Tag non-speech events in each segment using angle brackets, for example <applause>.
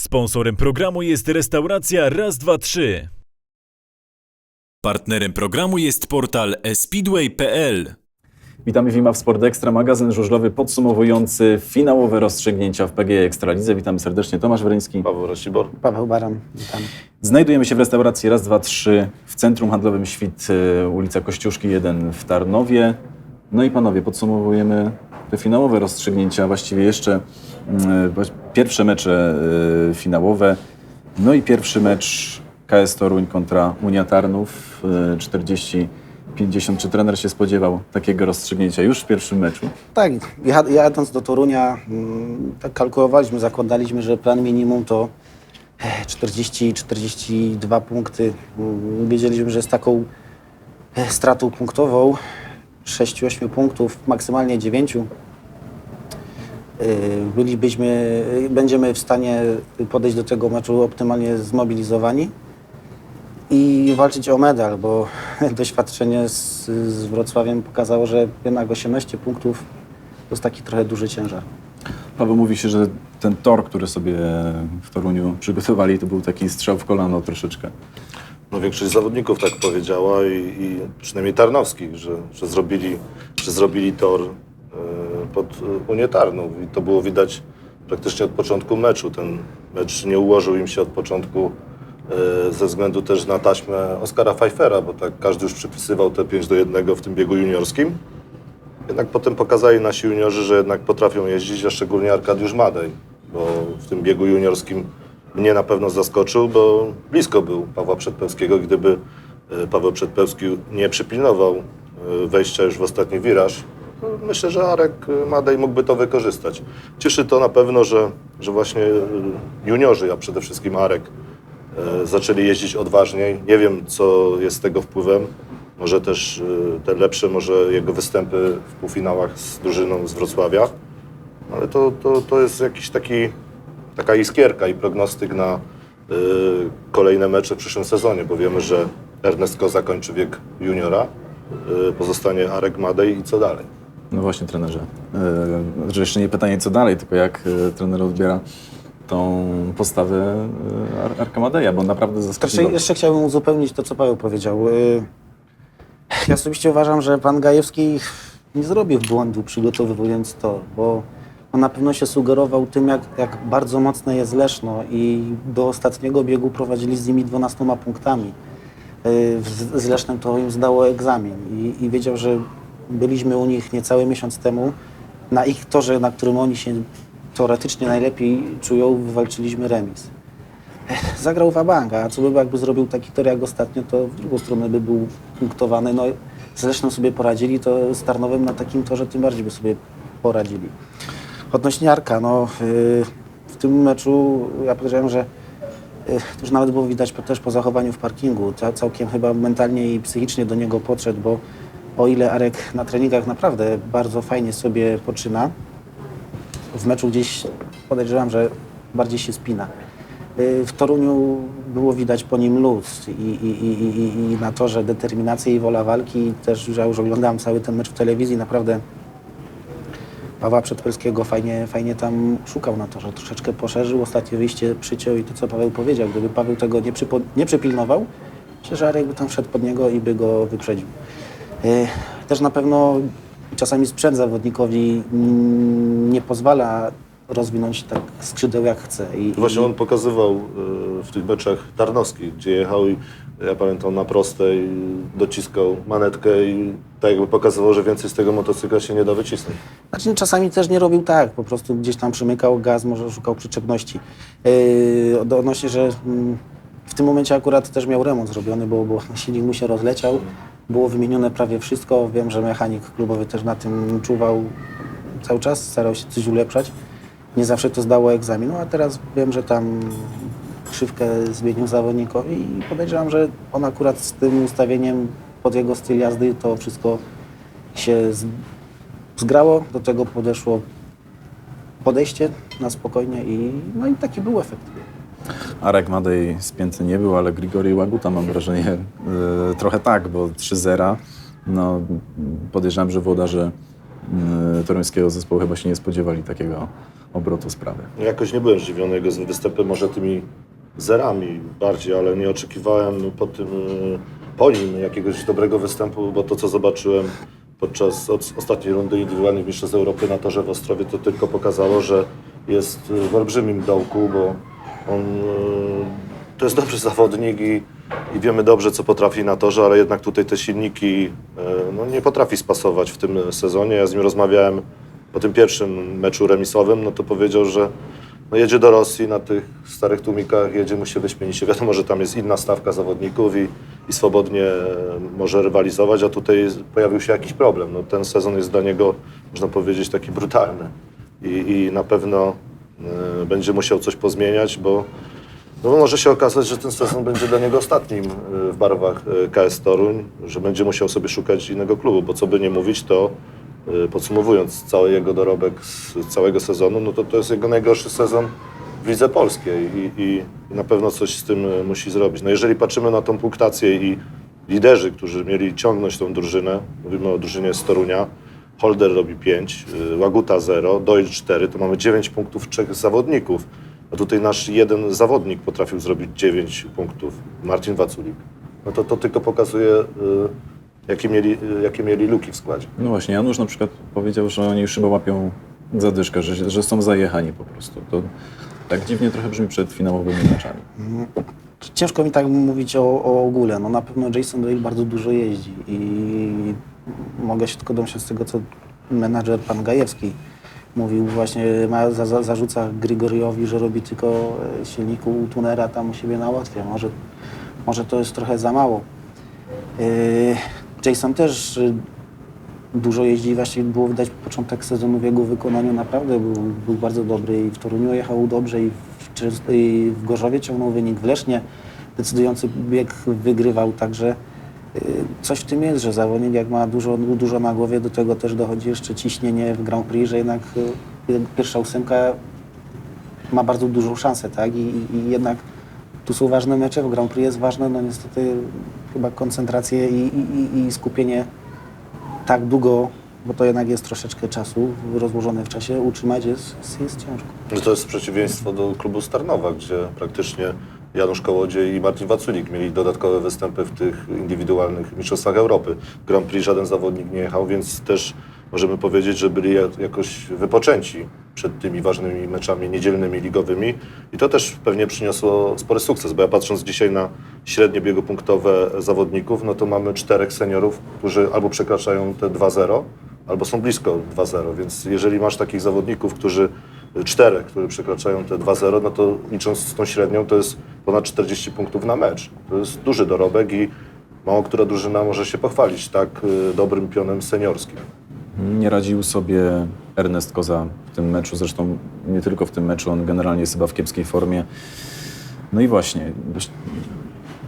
Sponsorem programu jest restauracja Raz, Dwa, Trzy. Partnerem programu jest portal speedway.pl. Witamy Wima w Sport Extra, magazyn żużlowy podsumowujący finałowe rozstrzygnięcia w PGE Ekstralidze. Witamy serdecznie, Tomasz Wryński. Paweł Rosibor. Paweł Baran, witam. Znajdujemy się w restauracji Raz, Dwa, Trzy w Centrum Handlowym Świt, y, ulica Kościuszki 1 w Tarnowie. No i panowie, podsumowujemy te finałowe rozstrzygnięcia, właściwie jeszcze pierwsze mecze y, finałowe. No i pierwszy mecz KS Toruń kontra Unia Tarnów, y, 40-50. Czy trener się spodziewał takiego rozstrzygnięcia już w pierwszym meczu? Tak, ja- jadąc do Torunia, mm, tak kalkulowaliśmy, zakładaliśmy, że plan minimum to eh, 40-42 punkty. Mm, Wiedzieliśmy, że z taką eh, stratą punktową 6-8 punktów, maksymalnie 9, bylibyśmy, y, będziemy w stanie podejść do tego meczu optymalnie zmobilizowani i walczyć o medal, bo <laughs> doświadczenie z, z Wrocławiem pokazało, że jednak 18 punktów to jest taki trochę duży ciężar. Paweł mówi się, że ten tor, który sobie w Toruniu przygotowali, to był taki strzał w kolano troszeczkę. No większość zawodników tak powiedziała i, i przynajmniej Tarnowskich, że, że, zrobili, że zrobili tor pod Unię Tarnów i to było widać praktycznie od początku meczu. Ten mecz nie ułożył im się od początku e, ze względu też na taśmę Oskara Pfeiffera, bo tak każdy już przypisywał te 5 do 1 w tym biegu juniorskim. Jednak potem pokazali nasi juniorzy, że jednak potrafią jeździć, a szczególnie Arkadiusz Madej, bo w tym biegu juniorskim mnie na pewno zaskoczył, bo blisko był Pawła Przedpełskiego. Gdyby e, Paweł Przedpełski nie przypilnował wejścia już w ostatni wiraż, myślę, że Arek Madej mógłby to wykorzystać. Cieszy to na pewno, że, że właśnie e, juniorzy, a przede wszystkim Arek, e, zaczęli jeździć odważniej. Nie wiem, co jest tego wpływem. Może też e, te lepsze, może jego występy w półfinałach z drużyną z Wrocławia. Ale to, to, to jest jakiś taki, taka iskierka i prognostyk na kolejne mecze w przyszłym sezonie, bo wiemy, że Ernest Ko zakończy wiek juniora, pozostanie Arek Madej i co dalej. No właśnie, trenerze. Yy, jeszcze nie pytanie, co dalej, tylko jak yy, trener odbiera tą postawę yy, Ar- Arka Madeja, bo naprawdę Jeszcze, zaskakiwał. jeszcze chciałbym uzupełnić to, co Paweł powiedział. Ja osobiście uważam, że pan Gajewski nie zrobił błędu przygotowując to, bo on na pewno się sugerował tym, jak, jak bardzo mocne jest Leszno i do ostatniego biegu prowadzili z nimi 12 punktami. Z, z Lesznem to im zdało egzamin i, i wiedział, że byliśmy u nich niecały miesiąc temu. Na ich torze, na którym oni się teoretycznie najlepiej czują, wywalczyliśmy remis <laughs> zagrał Wabanga, a co by jakby zrobił taki tor jak ostatnio, to w drugą stronę by był punktowany. No, zresztą sobie poradzili, to z Tarnowem na takim torze tym bardziej by sobie poradzili. Odnośnie Arka, no, yy, w tym meczu ja powiedziałem, że yy, to już nawet było widać też po zachowaniu w parkingu. Ca- Całkiem chyba mentalnie i psychicznie do niego podszedł, bo o ile Arek na treningach naprawdę bardzo fajnie sobie poczyna, w meczu gdzieś podejrzewam, że bardziej się spina. Y, W Toruniu było widać po nim luz i, i, i, i, na torze determinację i wola walki. Też ja już oglądałem cały ten mecz w telewizji, naprawdę Pawła Przedpolskiego fajnie, fajnie tam szukał na torze, troszeczkę poszerzył, ostatnie wyjście przyciął i to, co Paweł powiedział, gdyby Paweł tego nie, nie przypilnował, myślę, że Arek by tam wszedł pod niego i by go wyprzedził. Y, Też na pewno czasami sprzęt zawodnikowi mm, nie pozwala rozwinąć tak skrzydeł jak chce. I, Właśnie on pokazywał y, w tych meczach Tarnowskich, gdzie jechał i ja pamiętam na prostej dociskał manetkę i tak jakby pokazywał, że więcej z tego motocykla się nie da wycisnąć. Znaczy, czasami też nie robił tak, po prostu gdzieś tam przymykał gaz, może szukał przyczepności. Yy, od- odnośnie, że mm, w tym momencie akurat też miał remont zrobiony, bo, bo <laughs> silnik mu się rozleciał, było wymienione prawie wszystko. Wiem, że mechanik klubowy też na tym czuwał cały czas, starał się coś ulepszać. Nie zawsze to zdało egzamin, no a teraz wiem, że tam krzywkę zmienił zawodnikowi i podejrzewam, że on akurat z tym ustawieniem pod jego styl jazdy to wszystko się zgrało, do tego podeszło podejście na spokojnie i no i taki był efekt. Arek Madej spięty nie był, ale Grigori Łaguta mam wrażenie yy, trochę tak, bo 3-0. No, podejrzewam, że włodarze yy, toruńskiego zespołu chyba się nie spodziewali takiego obrotu sprawy. Jakoś nie byłem zdziwiony jego występem, może tymi zerami bardziej, ale nie oczekiwałem po tym, y, po nim jakiegoś dobrego występu, bo to, co zobaczyłem podczas od- ostatniej rundy indywidualnych Mistrzostw Europy na torze w Ostrowie, to tylko pokazało, że jest y, w olbrzymim dołku, bo on y, to jest dobry zawodnik i, i wiemy dobrze, co potrafi na torze, ale jednak tutaj te silniki y, no, nie potrafi spasować w tym sezonie. Ja z nim rozmawiałem po tym pierwszym meczu remisowym, no to powiedział, że no jedzie do Rosji na tych starych tłumikach, jedzie mu się wyśmienicie. Wiadomo, że tam jest inna stawka zawodników i, i swobodnie e, może rywalizować, a tutaj pojawił się jakiś problem. No, ten sezon jest dla niego, można powiedzieć, taki brutalny i, i na pewno e, będzie musiał coś pozmieniać, bo no, może się okazać, że ten sezon będzie dla niego ostatnim e, w barwach e, KS Toruń, że będzie musiał sobie szukać innego klubu, bo co by nie mówić, to podsumowując cały jego dorobek z całego sezonu, no to to jest jego najgorszy sezon w lidze polskiej i, i, na pewno coś z tym musi zrobić. No jeżeli patrzymy na tą punktację i liderzy, którzy mieli ciągnąć tą drużynę, mówimy o drużynie z Torunia, Holder robi 5, Łaguta 0, Doyle 4, to mamy 9 punktów trzech zawodników. A tutaj nasz jeden zawodnik potrafił zrobić 9 punktów, Marcin Waculik. No to, to tylko pokazuje, y, jakie, mieli, y, jakie mieli luki w składzie. No właśnie, Janusz na przykład powiedział, że oni już chyba łapią zadyszkę, że, że są zajechani po prostu. To tak dziwnie trochę brzmi przed finałowymi meczami. Ciężko mi tak mówić o, o ogóle. No na pewno Jason Doyle bardzo dużo jeździ i mogę się tylko domyśleć z tego, co menadżer pan Gajewski mówił właśnie, ma, za, za, zarzuca Grigoriowi, że robi tylko e, silniku tunera tam u siebie na Łotwie. Może, może to jest trochę za mało. Yy, Jason też y, dużo jeździ, właściwie było widać początek sezonu w jego wykonaniu naprawdę był, był bardzo dobry i w Toruniu jechał dobrze i w, i w Gorzowie ciągnął wynik, w Lesznie decydujący bieg wygrywał, także coś w tym jest, że zawodnik jak ma dużo, dużo na głowie, do tego też dochodzi jeszcze ciśnienie w Grand Prix, że jednak y, pierwsza ósemka ma bardzo dużą szansę, tak? I, i, jednak tu są ważne mecze, w Grand Prix jest ważne, no niestety chyba koncentrację i, i, i- i skupienie tak długo, bo to jednak jest troszeczkę czasu rozłożone w czasie, utrzymać jest, jest, jest ciężko. No to jest przeciwieństwo do klubu Starnowa, gdzie praktycznie Janusz Kołodziej i Marcin Waculik mieli dodatkowe występy w tych indywidualnych mistrzostwach Europy. Grand Prix żaden zawodnik nie jechał, więc też możemy powiedzieć, że byli jak- jakoś wypoczęci przed tymi ważnymi meczami niedzielnymi, ligowymi i to też pewnie przyniosło spory sukces, bo ja patrząc dzisiaj na średnie biegopunktowe zawodników, no to mamy czterech seniorów, którzy albo przekraczają te 2-0, albo są blisko 2-0, więc jeżeli masz takich zawodników, którzy czterech, którzy przekraczają te 2-0, no to licząc tą średnią, to jest ponad 40 punktów na mecz. To jest duży dorobek i mało która drużyna może się pochwalić tak y, dobrym pionem seniorskim. Nie radził sobie Ernest Koza w tym meczu, zresztą nie tylko w tym meczu, on generalnie jest chyba w kiepskiej formie. No i właśnie,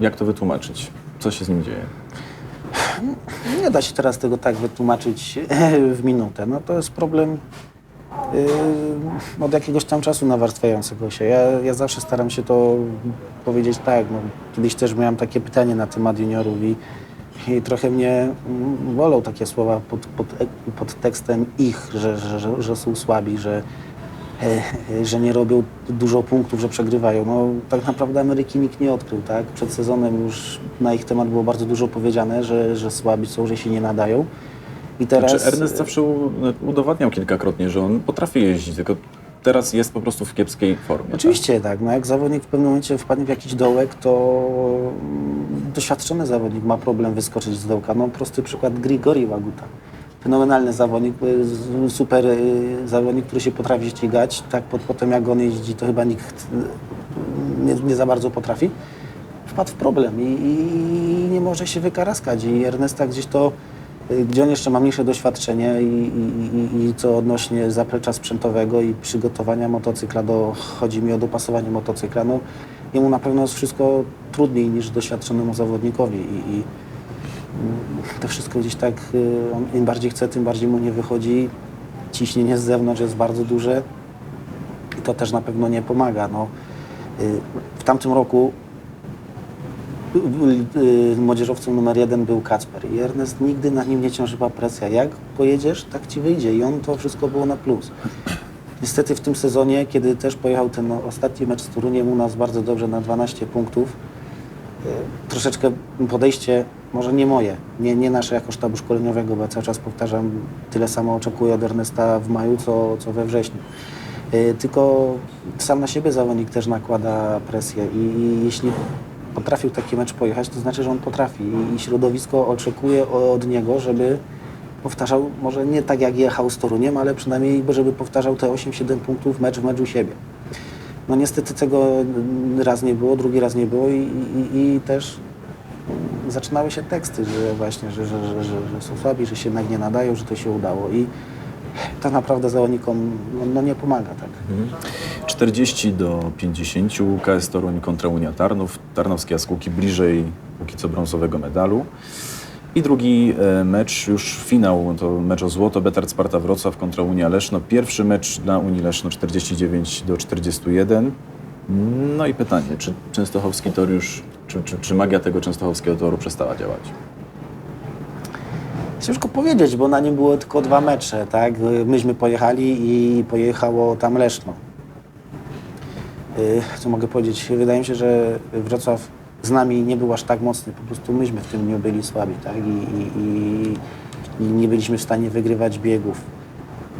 jak to wytłumaczyć? Co się z nim dzieje? Nie da się teraz tego tak wytłumaczyć <laughs> w minutę. No to jest problem yy, od jakiegoś tam czasu nawarstwiającego się. Ja, ja zawsze staram się to powiedzieć tak. No, kiedyś też miałem takie pytanie na temat juniorów i, i trochę mnie mm, bolą takie słowa pod, pod, pod tekstem ich, że, że, że, że są słabi, że, e, że nie robią dużo punktów, że przegrywają. No tak naprawdę Ameryki nikt nie odkrył, tak? Przed sezonem już na ich temat było bardzo dużo powiedziane, że, że słabi są, że się nie nadają. I teraz... Znaczy Ernest zawsze u- udowadniał kilkakrotnie, że on potrafi jeździć, tylko teraz jest po prostu w kiepskiej formie. Oczywiście tak, no jak zawodnik w pewnym momencie wpadnie w jakiś dołek, to mm, doświadczony zawodnik ma problem wyskoczyć z dołka. No prosty przykład Grigori Łaguta. Fenomenalny zawodnik, y, super y, zawodnik, który się potrafi ścigać. Tak pod, potem jak on jeździ, to chyba nikt y, nie, nie za bardzo potrafi. Wpadł w problem i, i nie może się wykaraskać. I Ernesta gdzieś to, y, gdzie on jeszcze ma mniejsze doświadczenie i, i, i, co odnośnie zaplecza sprzętowego i przygotowania motocykla do, chodzi mi o dopasowanie motocykla, no jemu na pewno jest wszystko trudniej niż doświadczonemu zawodnikowi i, i mm, to wszystko gdzieś tak, y, on im bardziej chce, tym bardziej mu nie wychodzi. Ciśnienie z zewnątrz jest bardzo duże i to też na pewno nie pomaga. No, y, w tamtym roku y, y, młodzieżowcem numer jeden był Kacper i Ernest nigdy na nim nie ciążyła presja. Jak pojedziesz, tak ci wyjdzie i on to wszystko było na plus. Niestety w tym sezonie, kiedy też pojechał ten ostatni mecz z Toruniem u nas bardzo dobrze na 12 punktów, e, troszeczkę podejście, może nie moje, nie, nie nasze jako sztabu szkoleniowego, bo ja cały czas powtarzam, tyle samo oczekuję od Ernesta w maju, co, co we wrześniu. E, Tylko sam na siebie zawodnik też nakłada presję i jeśli potrafił taki mecz pojechać, to znaczy, że on potrafi i, środowisko oczekuje od niego, żeby powtarzał, może nie tak jak jechał z Toruniem, ale przynajmniej żeby powtarzał te 8-7 punktów mecz w mecz u siebie. No niestety tego raz nie było, drugi raz nie było i, i, i też zaczynały się teksty, że właśnie, że, że, że, że, są słabi, że się jednak nie nadają, że to się udało i to naprawdę zawodnikom no, no nie pomaga, tak. 40 do 50 KS Toruń kontra Unia Tarnów. Tarnowskie jaskółki bliżej póki co brązowego medalu. I drugi e, mecz, już finał, to mecz o złoto, Betard Sparta Wrocław kontra Unia Leszno. Pierwszy mecz dla Unii Leszno 49 do 41. No i pytanie, czy częstochowski tor już, czy, czy, czy magia tego częstochowskiego toru przestała działać? Ciężko powiedzieć, bo na nim było tylko dwa mecze, tak? Myśmy pojechali i pojechało tam Leszno. Y, Co mogę powiedzieć? Wydaje mi się, że Wrocław z nami nie był aż tak mocny, po prostu myśmy w tym nie byli słabi, tak? I, i, i, nie byliśmy w stanie wygrywać biegów.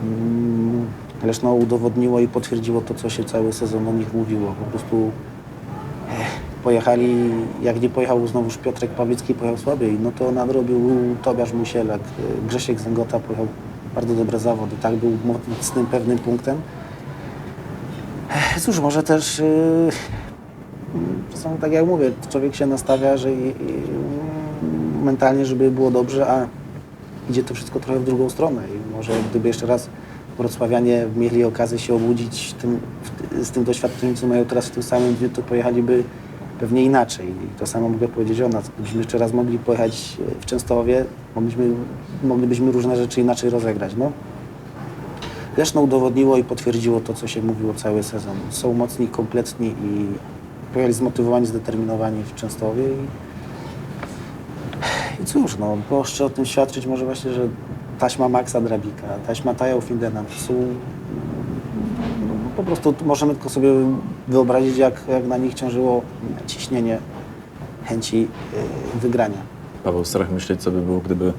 Mm, Leszno udowodniło i potwierdziło to, co się cały sezon o nich mówiło. Po prostu pojechali, jak nie pojechał znowuż Piotrek Pawlicki, pojechał słabiej, no to nadrobił Tobiasz Musielek, y, Grzesiek Zęgota pojechał bardzo dobre zawody, tak, był mocnym, pewnym punktem. Cóż, może też yy, są, tak jak mówię, człowiek się nastawia, że i, i, mentalnie, żeby było dobrze, a idzie to wszystko trochę w drugą stronę i może gdyby jeszcze raz wrocławianie mieli okazję się obudzić tym, w- z tym doświadczeniem, co mają teraz w tym samym dniu, to pojechaliby pewnie inaczej. I to samo mogę powiedzieć o nas. Gdybyśmy jeszcze raz mogli pojechać w Częstochowie, mogliśmy, moglibyśmy różne rzeczy inaczej rozegrać. No. Leszno udowodniło i potwierdziło to, co się mówiło cały sezon. Są mocni, kompletni i pojechali zmotywowani, zdeterminowani w Częstochowie i i cóż, no, proszę o tym świadczyć może właśnie, że taśma Maxa Drabika, taśma Taja Findena są... Po prostu tu możemy tylko sobie wyobrazić, jak, jak na nich ciążyło ciśnienie chęci y, wygrania. Paweł, strach myśleć, co by było, gdyby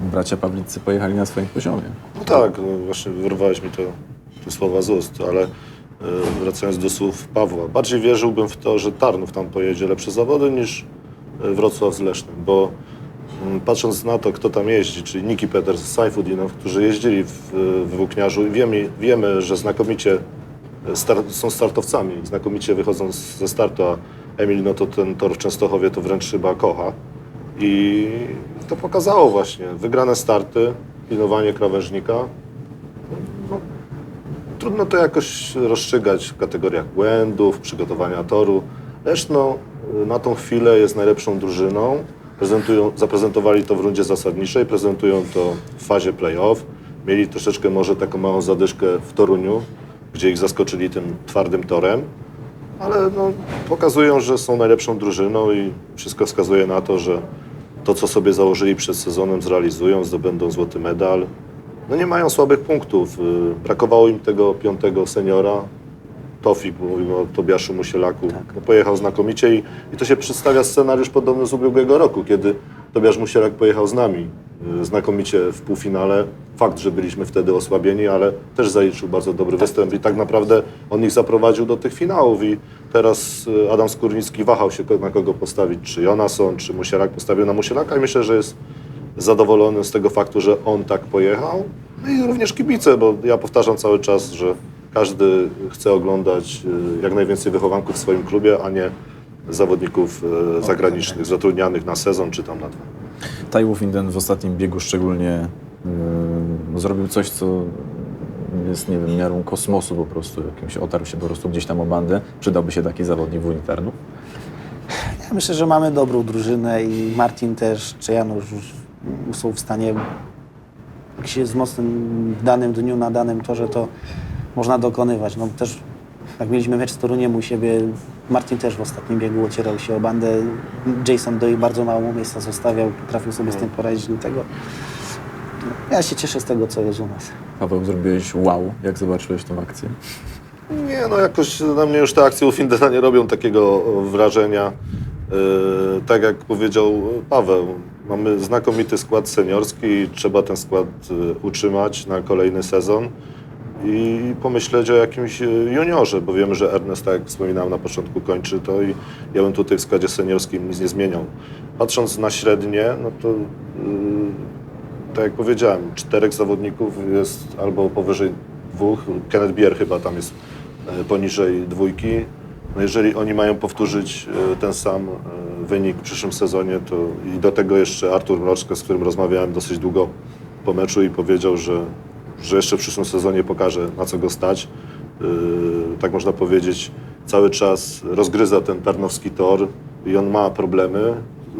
bracia Pawlicy pojechali na swoim poziomie. No tak, no właśnie wyrwałeś mi to, te słowa z ust, ale e, wracając do słów Pawła, bardziej wierzyłbym w to, że Tarnów tam pojedzie lepsze zawody niż e, Wrocław z Lesznem, bo mm, patrząc na to, kto tam jeździ, czyli Niki Peters, Sajfudinow, którzy jeździli w, w Włókniarzu i wiemy, wiemy że znakomicie e, są startowcami, znakomicie wychodzą z, ze startu, a Emil no to ten tor w Częstochowie to wręcz chyba kocha. I to pokazało właśnie wygrane starty, pilnowanie krawężnika. No, trudno to jakoś rozstrzygać w kategoriach błędów, przygotowania toru. Leszno na tą chwilę jest najlepszą drużyną. Prezentują, zaprezentowali to w rundzie zasadniczej, prezentują to w fazie playoff. Mieli troszeczkę może taką małą zadyszkę w Toruniu, gdzie ich zaskoczyli tym twardym torem ale no, pokazują, że są najlepszą drużyną i wszystko wskazuje na to, że to, co sobie założyli przed sezonem, zrealizują, zdobędą złoty medal. No nie mają słabych punktów. Y, Brakowało im tego piątego seniora. Tofik, mówimy o Tobiaszu Musielaku, no, pojechał znakomicie i, i to się przedstawia scenariusz podobny z ubiegłego roku, kiedy Tobiasz Musielak pojechał z nami znakomicie w półfinale. Fakt, że byliśmy wtedy osłabieni, ale też zaliczył bardzo dobry występ i tak naprawdę on ich zaprowadził do tych finałów i teraz y, Adam Skórnicki wahał się na kogo postawić, czy Jonason, czy Musielak postawił na Musielaka i myślę, że jest zadowolony z tego faktu, że on tak pojechał. No i również kibice, bo ja powtarzam cały czas, że każdy chce oglądać y, jak najwięcej wychowanków w swoim klubie, a nie zawodników y, zagranicznych, zatrudnianych na sezon czy tam na dwa. Taiwo Finden w ostatnim biegu szczególnie yy, zrobił coś, co jest, nie wiem, miarą kosmosu po prostu, jakimś otarł się po prostu gdzieś tam o bandę. Przydałby się taki zawodnik w Unitarnu? Ja myślę, że mamy dobrą drużynę i Martin też, czy Janusz są w stanie, jak się jest mocnym w danym dniu, na danym torze, to można dokonywać. No też jak mieliśmy mecz z Toruniem u siebie, Martin też w ostatnim biegu ocierał się o bandę. Jason Doy bardzo mało miejsca zostawiał, potrafił sobie z tym poradzić, dlatego Ja się cieszę z tego, co jest u nas. Paweł, zrobiłeś wow, jak zobaczyłeś tą akcję? Nie, no jakoś na mnie już te akcje u Findela nie robią takiego wrażenia. Yy, tak jak powiedział Paweł, mamy znakomity skład seniorski i trzeba ten skład yy, utrzymać na kolejny sezon i pomyśleć o jakimś yy, juniorze, bo wiemy, że Ernest, tak jak wspominałem na początku, kończy to i ja bym tutaj w składzie seniorskim nic nie zmieniał. Patrząc na średnie, no to yy, tak jak powiedziałem, czterech zawodników jest albo powyżej dwóch. Kenneth Bier chyba tam jest e, poniżej dwójki. No jeżeli oni mają powtórzyć e, ten sam e, wynik w przyszłym sezonie, to i do tego jeszcze Artur Mroczka, z którym rozmawiałem dosyć długo po meczu i powiedział, że, że jeszcze w przyszłym sezonie pokaże, na co go stać. Yy, Tak można powiedzieć, cały czas rozgryza ten tarnowski tor i on ma problemy.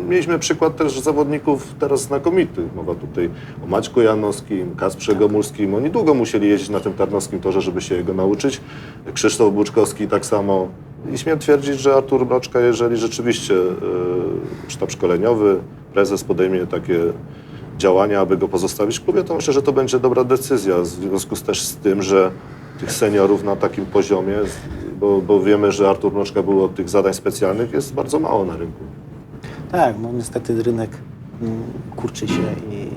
Mieliśmy przykład też zawodników teraz znakomitych. Mowa tutaj o Maćku Janowskim, Kasprze Gomulskim. Oni długo musieli jeździć na tym tarnowskim torze, żeby się jego nauczyć. Krzysztof Buczkowski tak samo. I śmiem twierdzić, że Artur Mroczka, jeżeli rzeczywiście yy, sztab szkoleniowy, prezes podejmie takie działania, aby go pozostawić w klubie, to myślę, że to będzie dobra decyzja. W związku z też z tym, że tych seniorów na takim poziomie, bo, bo wiemy, że Artur Mroczka był od tych zadań specjalnych, jest bardzo mało na rynku. Tak, no niestety rynek mm, kurczy się i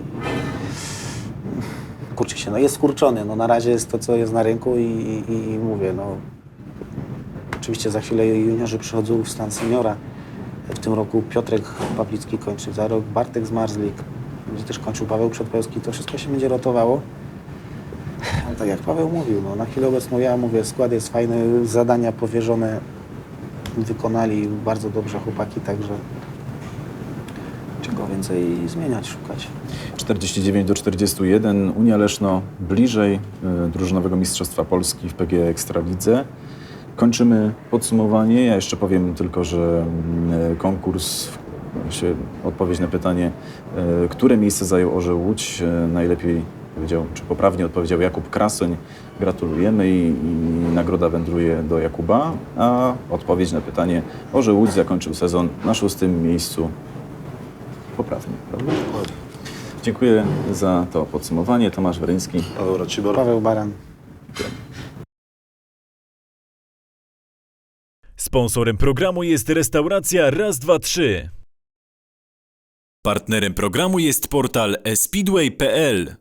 kurczy się, no jest skurczony. No na razie jest to, co jest na rynku i, i, i mówię, no oczywiście za chwilę juniorzy przychodzą w stan seniora. W tym roku Piotrek Pawlicki kończy, za rok Bartek Zmarzlik, będzie też kończył Paweł Przedpełski. To wszystko się będzie rotowało. Ale tak jak Paweł mówił, no, na chwilę obecną ja mówię, skład jest fajny, zadania powierzone wykonali bardzo dobrze chłopaki, także czego więcej zmieniać, szukać. 49 do 41. Unia Leszno bliżej y, drużynowego mistrzostwa Polski w PG Ekstralidze. Kończymy podsumowanie. Ja jeszcze powiem tylko, że mm, konkurs, się odpowiedź na pytanie, y, które miejsce zajął Orzeł Łódź, y, najlepiej powiedział, czy poprawnie odpowiedział Jakub Krasoń. Gratulujemy i, i nagroda wędruje do Jakuba. A odpowiedź na pytanie, Orzeł Łódź zakończył sezon na szóstym miejscu. Poprawnie, prawda? Dziękuję za to podsumowanie. Tomasz Weryński. Paweł Racibor. Paweł Baran. Sponsorem programu jest restauracja Raz, dwa, trzy. Partnerem programu jest portal speedway.pl.